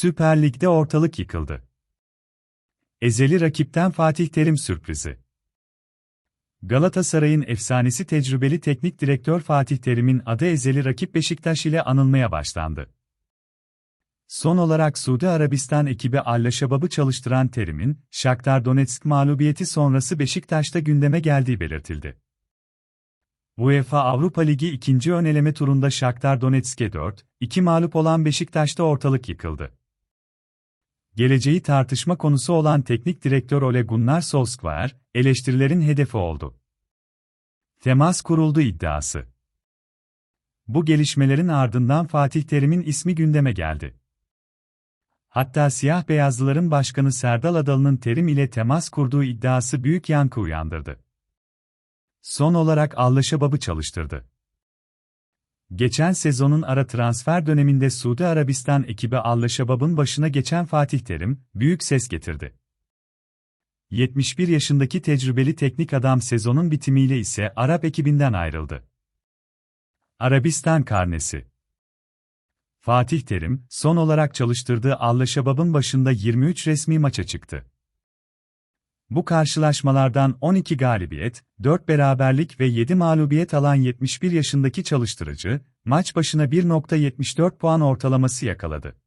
Süper Lig'de ortalık yıkıldı. Ezeli rakipten Fatih Terim sürprizi. Galatasaray'ın efsanesi tecrübeli teknik direktör Fatih Terim'in adı ezeli rakip Beşiktaş ile anılmaya başlandı. Son olarak Suudi Arabistan ekibi Al-Şabab'ı çalıştıran Terim'in, Shakhtar Donetsk mağlubiyeti sonrası Beşiktaş'ta gündeme geldiği belirtildi. UEFA Avrupa Ligi ikinci ön eleme turunda Shakhtar Donetsk'e 4-2 mağlup olan Beşiktaş'ta ortalık yıkıldı. Geleceği tartışma konusu olan teknik direktör Ole Gunnar Solskjaer, eleştirilerin hedefi oldu. Temas kuruldu iddiası. Bu gelişmelerin ardından Fatih Terim'in ismi gündeme geldi. Hatta siyah beyazlıların başkanı Serdal Adalı'nın Terim ile temas kurduğu iddiası büyük yankı uyandırdı. Son olarak Allaşabab'ı çalıştırdı. Geçen sezonun ara transfer döneminde Suudi Arabistan ekibi Allaşabab'ın başına geçen Fatih Terim, büyük ses getirdi. 71 yaşındaki tecrübeli teknik adam sezonun bitimiyle ise Arap ekibinden ayrıldı. Arabistan karnesi Fatih Terim, son olarak çalıştırdığı Allaşabab'ın başında 23 resmi maça çıktı. Bu karşılaşmalardan 12 galibiyet, 4 beraberlik ve 7 mağlubiyet alan 71 yaşındaki çalıştırıcı, maç başına 1.74 puan ortalaması yakaladı.